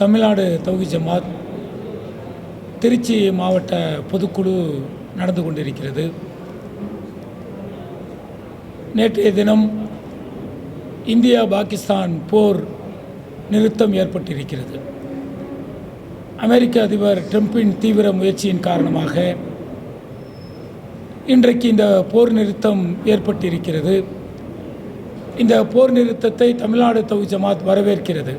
தமிழ்நாடு தௌஹி ஜமாத் திருச்சி மாவட்ட பொதுக்குழு நடந்து கொண்டிருக்கிறது. நேற்றைய தினம் இந்தியா பாகிஸ்தான் போர் நிறுத்தம் ஏற்பட்டிருக்கிறது. அமெரிக்க அதிபர் ட்ரம்பின் தீவிர முயற்சியின் காரணமாக இன்றைக்கு இந்த போர் நிறுத்தம் ஏற்பட்டிருக்கிறது. இந்த போர் நிறுத்தத்தை தமிழ்நாடு தொகுதி ஜமாத் வரவேற்கிறது.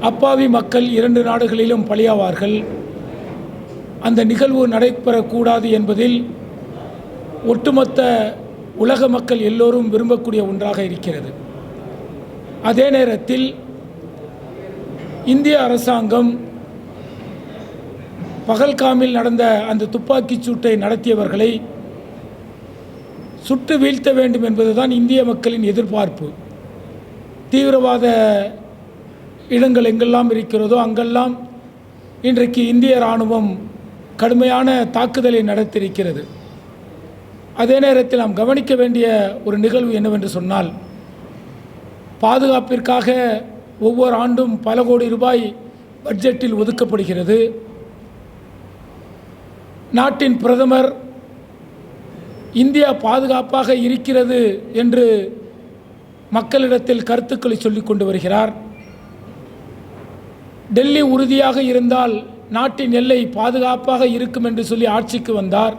அப்பாவி மக்கள் இரண்டு நாடுகளிலும் பலியாவார்கள் அந்த நிகழ்வு நடைபெறக்கூடாது என்பதில் ஒட்டுமொத்த உலக மக்கள் எல்லோரும் விரும்பக்கூடிய ஒன்றாக இருக்கிறது. அதே நேரத்தில் இந்திய அரசாங்கம் பகல்காமில் நடந்த அந்த துப்பாக்கிச் சூட்டை நடத்தியவர்களை சுட்டு வீழ்த்த வேண்டும் என்பதுதான் இந்திய மக்களின் எதிர்பார்ப்பு. தீவிரவாத இடங்கள் எங்கெல்லாம் இருக்கிறதோ அங்கெல்லாம் இன்றைக்கு இந்திய இராணுவம் கடுமையான தாக்குதலை நடத்தியிருக்கிறது. அதே நேரத்தில் நாம் கவனிக்க வேண்டிய ஒரு நிகழ்வு என்னவென்று சொன்னால் பாதுகாப்பிற்காக ஒவ்வொரு ஆண்டும் பல கோடி ரூபாய் பட்ஜெட்டில் ஒதுக்கப்படுகிறது. நாட்டின் பிரதமர் இந்தியா பாதுகாப்பாக இருக்கிறது என்று மக்களிடத்தில் கருத்துக்களை சொல்லிக் கொண்டு வருகிறார். டெல்லி உறுதியாக இருந்தால் நாட்டின் எல்லை பாதுகாப்பாக இருக்கும் என்று சொல்லி ஆட்சிக்கு வந்தார்.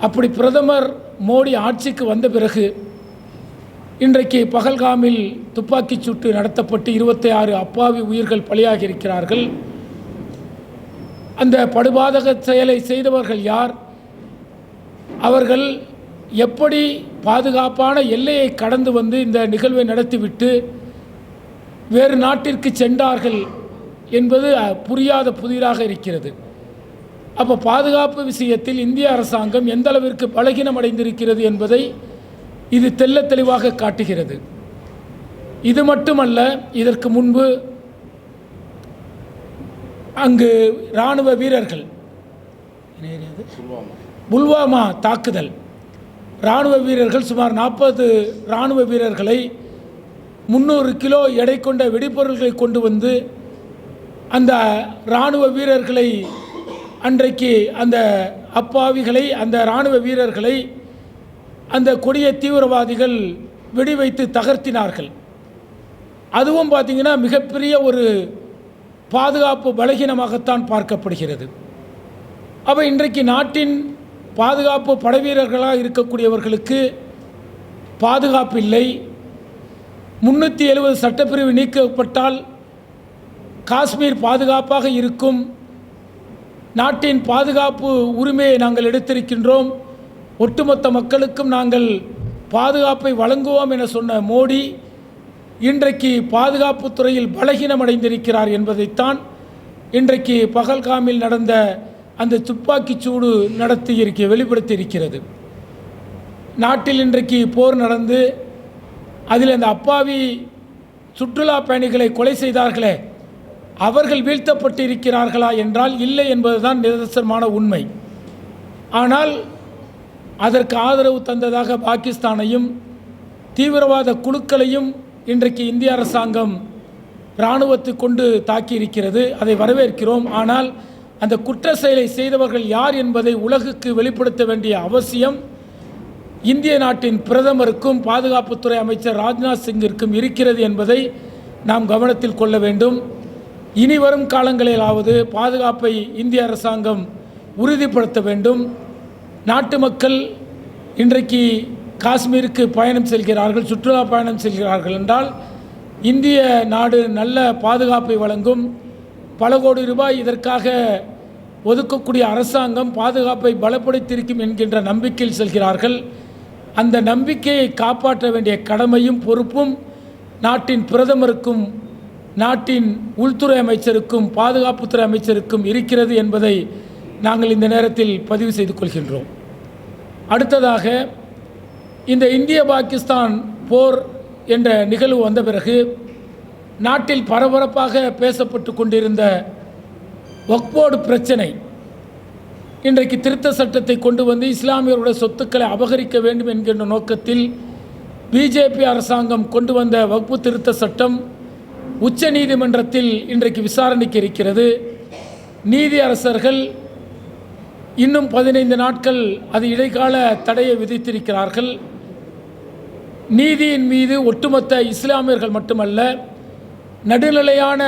அப்படி பிரதமர் மோடி ஆட்சிக்கு வந்த பிறகு இன்றைக்கு பகல்காமில் துப்பாக்கிச் சூட்டு நடத்தப்பட்டு இருபத்தி ஆறு அப்பாவி உயிர்கள் பலியாகி இருக்கிறார்கள் அந்த படுபாதக செயலை செய்தவர்கள் யார்? அவர்கள் எப்படி பாதுகாப்பான எல்லையை கடந்து வந்து இந்த நிகழ்வை நடத்திவிட்டு வேறு நாட்டிற்கு சென்றார்கள் என்பது புரியாத புதிராக இருக்கிறது. அப்போ பாதுகாப்பு விஷயத்தில் இந்திய அரசாங்கம் எந்த அளவிற்கு பலகீனம் அடைந்திருக்கிறது என்பதை இது தெள்ளத் தெளிவாக காட்டுகிறது. இது மட்டுமல்ல இதற்கு முன்பு அங்கு இராணுவ வீரர்கள்? புல்வாமா தாக்குதல். இராணுவ வீரர்கள் சுமார் நாற்பது இராணுவ வீரர்களை முந்நூறு கிலோ எடை கொண்ட வெடிபொருள்களை கொண்டு வந்து அந்த இராணுவ வீரர்களை அன்றைக்கு அந்த அப்பாவிகளை அந்த இராணுவ வீரர்களை அந்த கொடிய தீவிரவாதிகள் வெடிவைத்து தகர்த்தினார்கள். அதுவும் பார்த்திங்கன்னா மிகப்பெரிய ஒரு பாதுகாப்பு பலகீனமாகத்தான் பார்க்கப்படுகிறது. அப்போ இன்றைக்கு நாட்டின் பாதுகாப்பு படைவீரர்களாக இருக்கக்கூடியவர்களுக்கு பாதுகாப்பு இல்லை முன்னூற்றி எழுபது சட்டப்பிரிவு நீக்கப்பட்டால் காஷ்மீர் பாதுகாப்பாக இருக்கும். நாட்டின் பாதுகாப்பு உரிமையை நாங்கள் எடுத்திருக்கின்றோம். ஒட்டுமொத்த மக்களுக்கும் நாங்கள் பாதுகாப்பை வழங்குவோம் என சொன்ன மோடி இன்றைக்கு பாதுகாப்பு துறையில் பலகீனம் அடைந்திருக்கிறார் என்பதைத்தான் இன்றைக்கு பகல்காமில் நடந்த அந்த துப்பாக்கிச் சூடு நடத்தி இருக்க வெளிப்படுத்தி இருக்கிறது நாட்டில் இன்றைக்கு போர் நடந்து அதில் அந்த அப்பாவி சுற்றுலா பயணிகளை கொலை செய்தார்களே அவர்கள் வீழ்த்தப்பட்டு இருக்கிறார்களா என்றால் இல்லை என்பதுதான் நிதர்சனமான உண்மை. ஆனால் அதற்கு ஆதரவு தந்ததாக பாகிஸ்தானையும் தீவிரவாத குழுக்களையும் இன்றைக்கு இந்திய அரசாங்கம் இராணுவத்தை கொண்டு தாக்கி இருக்கிறது அதை வரவேற்கிறோம். ஆனால் அந்த குற்ற செயலை செய்தவர்கள் யார் என்பதை உலகுக்கு வெளிப்படுத்த வேண்டிய அவசியம் இந்திய நாட்டின் பிரதமருக்கும் பாதுகாப்புத்துறை அமைச்சர் ராஜ்நாத் சிங்கிற்கும் இருக்கிறது என்பதை நாம் கவனத்தில் கொள்ள வேண்டும். இனி வரும் காலங்களிலாவது பாதுகாப்பை இந்திய அரசாங்கம் உறுதிப்படுத்த வேண்டும். நாட்டு மக்கள் இன்றைக்கு காஷ்மீருக்கு பயணம் செல்கிறார்கள் சுற்றுலா பயணம் செல்கிறார்கள் என்றால் இந்திய நாடு நல்ல பாதுகாப்பை வழங்கும். பல கோடி ரூபாய் இதற்காக ஒதுக்கக்கூடிய அரசாங்கம் பாதுகாப்பை பலப்படுத்தியிருக்கும் என்கின்ற நம்பிக்கையில் செல்கிறார்கள். அந்த நம்பிக்கையை காப்பாற்ற வேண்டிய கடமையும் பொறுப்பும் நாட்டின் பிரதமருக்கும் நாட்டின் உள்துறை அமைச்சருக்கும் பாதுகாப்புத்துறை அமைச்சருக்கும் இருக்கிறது என்பதை நாங்கள் இந்த நேரத்தில் பதிவு செய்து கொள்கின்றோம். அடுத்ததாக இந்த இந்திய பாகிஸ்தான் போர் என்ற நிகழ்வு வந்த பிறகு நாட்டில் பரபரப்பாக பேசப்பட்டு கொண்டிருந்த வக்போர்டு பிரச்சனை இன்றைக்கு திருத்த சட்டத்தை கொண்டு வந்து இஸ்லாமியருடைய சொத்துக்களை அபகரிக்க வேண்டும் என்கின்ற நோக்கத்தில் பிஜேபி அரசாங்கம் கொண்டு வந்த வகுப்பு திருத்த சட்டம் உச்ச நீதிமன்றத்தில் இன்றைக்கு விசாரணைக்கு இருக்கிறது. நீதி அரசர்கள் இன்னும் பதினைந்து நாட்கள் அது இடைக்கால தடையை விதித்திருக்கிறார்கள். நீதியின் மீது ஒட்டுமொத்த இஸ்லாமியர்கள் மட்டுமல்ல நடுநிலையான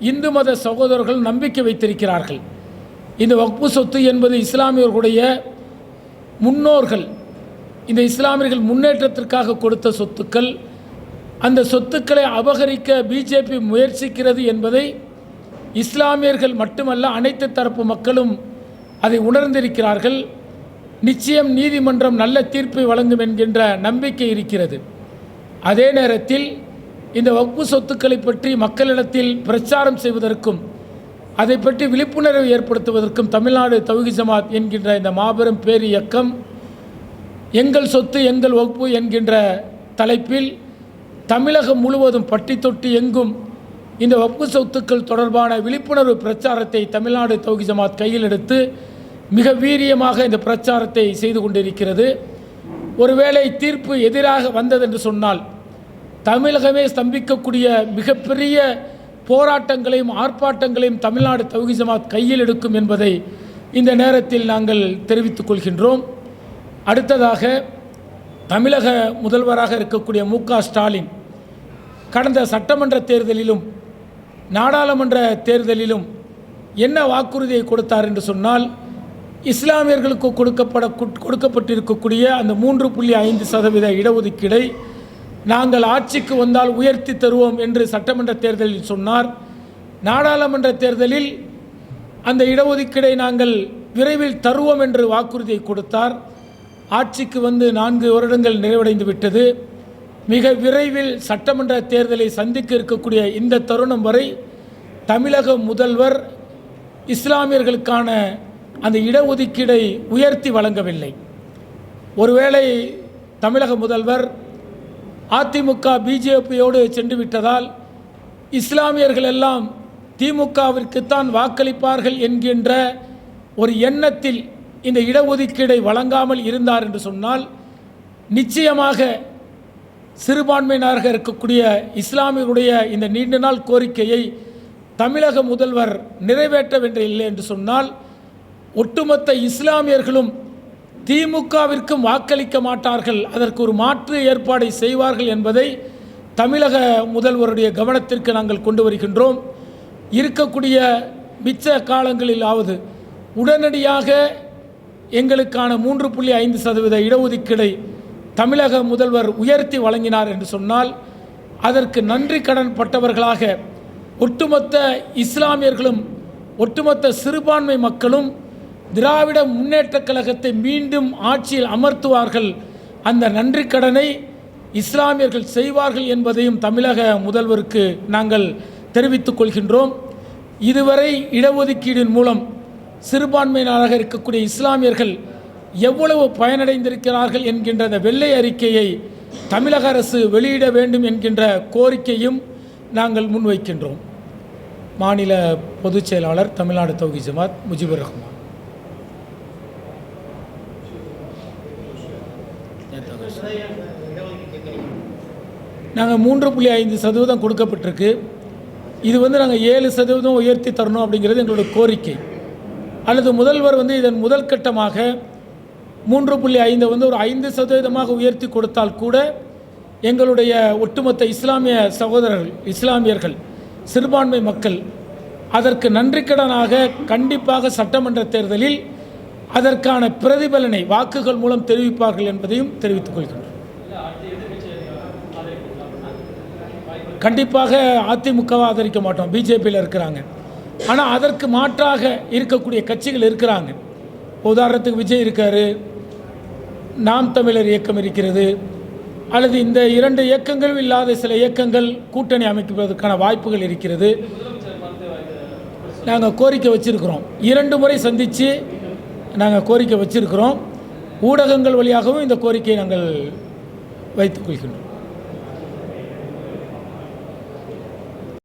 இந்து மத சகோதரர்கள் நம்பிக்கை வைத்திருக்கிறார்கள். இந்த வக்பு சொத்து என்பது இஸ்லாமியர்களுடைய முன்னோர்கள் இந்த இஸ்லாமியர்கள் முன்னேற்றத்திற்காக கொடுத்த சொத்துக்கள் அந்த சொத்துக்களை அபகரிக்க பிஜேபி முயற்சிக்கிறது என்பதை இஸ்லாமியர்கள் மட்டுமல்ல அனைத்து தரப்பு மக்களும் அதை உணர்ந்திருக்கிறார்கள். நிச்சயம் நீதிமன்றம் நல்ல தீர்ப்பை வழங்கும் என்கின்ற நம்பிக்கை இருக்கிறது. அதே நேரத்தில் இந்த வகுப்பு சொத்துக்களை பற்றி மக்களிடத்தில் பிரச்சாரம் செய்வதற்கும் அதை பற்றி விழிப்புணர்வு ஏற்படுத்துவதற்கும் தமிழ்நாடு தௌஹி ஜமாத் என்கின்ற இந்த மாபெரும் பேர் இயக்கம் எங்கள் சொத்து எங்கள் வகுப்பு என்கின்ற தலைப்பில் தமிழகம் முழுவதும் பட்டி தொட்டி எங்கும் இந்த வகுப்பு சொத்துக்கள் தொடர்பான விழிப்புணர்வு பிரச்சாரத்தை தமிழ்நாடு தௌஹி ஜமாத் கையில் எடுத்து மிக வீரியமாக இந்த பிரச்சாரத்தை செய்து கொண்டிருக்கிறது. ஒருவேளை தீர்ப்பு எதிராக வந்ததென்று சொன்னால் தமிழகமே ஸ்தம்பிக்கக்கூடிய மிகப்பெரிய போராட்டங்களையும் ஆர்ப்பாட்டங்களையும் தமிழ்நாடு தௌஹி ஜமாத் கையில் எடுக்கும் என்பதை இந்த நேரத்தில் நாங்கள் தெரிவித்துக் கொள்கின்றோம். அடுத்ததாக தமிழக முதல்வராக இருக்கக்கூடிய மு ஸ்டாலின் கடந்த சட்டமன்ற தேர்தலிலும் நாடாளுமன்ற தேர்தலிலும் என்ன வாக்குறுதியை கொடுத்தார் என்று சொன்னால் இஸ்லாமியர்களுக்கு கொடுக்கப்பட கொடுக்கப்பட்டிருக்கக்கூடிய அந்த மூன்று புள்ளி ஐந்து சதவீத இடஒதுக்கீடை நாங்கள் ஆட்சிக்கு வந்தால் உயர்த்தி தருவோம் என்று சட்டமன்ற தேர்தலில் சொன்னார். நாடாளுமன்ற தேர்தலில் அந்த இடஒதுக்கீடை நாங்கள் விரைவில் தருவோம் என்று வாக்குறுதியை கொடுத்தார். ஆட்சிக்கு வந்து நான்கு வருடங்கள் நிறைவடைந்து விட்டது. மிக விரைவில் சட்டமன்ற தேர்தலை சந்திக்க இருக்கக்கூடிய இந்த தருணம் வரை தமிழக முதல்வர் இஸ்லாமியர்களுக்கான அந்த இடஒதுக்கீடை உயர்த்தி வழங்கவில்லை. ஒருவேளை தமிழக முதல்வர் அதிமுக பிஜேபியோடு சென்று விட்டதால் இஸ்லாமியர்கள் எல்லாம் திமுகவிற்குத்தான் வாக்களிப்பார்கள் என்கின்ற ஒரு எண்ணத்தில் இந்த இடஒதுக்கீடை வழங்காமல் இருந்தார் என்று சொன்னால் நிச்சயமாக சிறுபான்மையினராக இருக்கக்கூடிய இஸ்லாமியருடைய இந்த நீண்ட நாள் கோரிக்கையை தமிழக முதல்வர் நிறைவேற்ற வேண்டியதில்லை என்று சொன்னால் ஒட்டுமொத்த இஸ்லாமியர்களும் திமுகவிற்கும் வாக்களிக்க மாட்டார்கள். அதற்கு ஒரு மாற்று ஏற்பாடை செய்வார்கள் என்பதை தமிழக முதல்வருடைய கவனத்திற்கு நாங்கள் கொண்டு வருகின்றோம். இருக்கக்கூடிய மிச்ச காலங்களிலாவது உடனடியாக எங்களுக்கான மூன்று புள்ளி ஐந்து சதவீத இடஒதுக்கீடை தமிழக முதல்வர் உயர்த்தி வழங்கினார் என்று சொன்னால் அதற்கு நன்றி கடன் பட்டவர்களாக ஒட்டுமொத்த இஸ்லாமியர்களும் ஒட்டுமொத்த சிறுபான்மை மக்களும் திராவிட முன்னேற்றக் கழகத்தை மீண்டும் ஆட்சியில் அமர்த்துவார்கள். அந்த நன்றி கடனை இஸ்லாமியர்கள் செய்வார்கள் என்பதையும் தமிழக முதல்வருக்கு நாங்கள் தெரிவித்துக் கொள்கின்றோம். இதுவரை இடஒதுக்கீடின் மூலம் சிறுபான்மையினராக இருக்கக்கூடிய இஸ்லாமியர்கள் எவ்வளவு பயனடைந்திருக்கிறார்கள் என்கின்ற அந்த வெள்ளை அறிக்கையை தமிழக அரசு வெளியிட வேண்டும் என்கின்ற கோரிக்கையும் நாங்கள் முன்வைக்கின்றோம். மாநில பொதுச் செயலாளர் தமிழ்நாடு தௌஹி ஜமாத் முஜிபுர் ரஹ்மான். நாங்கள் மூன்று புள்ளி ஐந்து சதவீதம் கொடுக்கப்பட்டிருக்கு. இது வந்து நாங்கள் ஏழு சதவீதம் உயர்த்தி தரணும் அப்படிங்கிறது எங்களோட கோரிக்கை. அல்லது முதல்வர் வந்து இதன் முதல் கட்டமாக மூன்று புள்ளி ஐந்தை வந்து ஒரு ஐந்து சதவீதமாக உயர்த்தி கொடுத்தால் கூட எங்களுடைய ஒட்டுமொத்த இஸ்லாமிய சகோதரர்கள் இஸ்லாமியர்கள் சிறுபான்மை மக்கள் அதற்கு நன்றிக்கடனாக கண்டிப்பாக சட்டமன்ற தேர்தலில் அதற்கான பிரதிபலனை வாக்குகள் மூலம் தெரிவிப்பார்கள் என்பதையும் தெரிவித்துக் கொள்கின்றனர் கண்டிப்பாக அதிமுகவை ஆதரிக்க மாட்டோம் பிஜேபியில் இருக்கிறாங்க. ஆனால் அதற்கு மாற்றாக இருக்கக்கூடிய கட்சிகள் இருக்கிறாங்க. உதாரணத்துக்கு விஜய் இருக்கார் நாம் தமிழர் இயக்கம் இருக்கிறது அல்லது இந்த இரண்டு இயக்கங்களும் இல்லாத சில இயக்கங்கள் கூட்டணி அமைப்பதற்கான வாய்ப்புகள் இருக்கிறது. நாங்கள் கோரிக்கை வச்சுருக்கிறோம். இரண்டு முறை சந்தித்து நாங்கள் கோரிக்கை வச்சிருக்கிறோம். ஊடகங்கள் வழியாகவும் இந்த கோரிக்கையை நாங்கள் வைத்துக் கொள்கின்றோம்.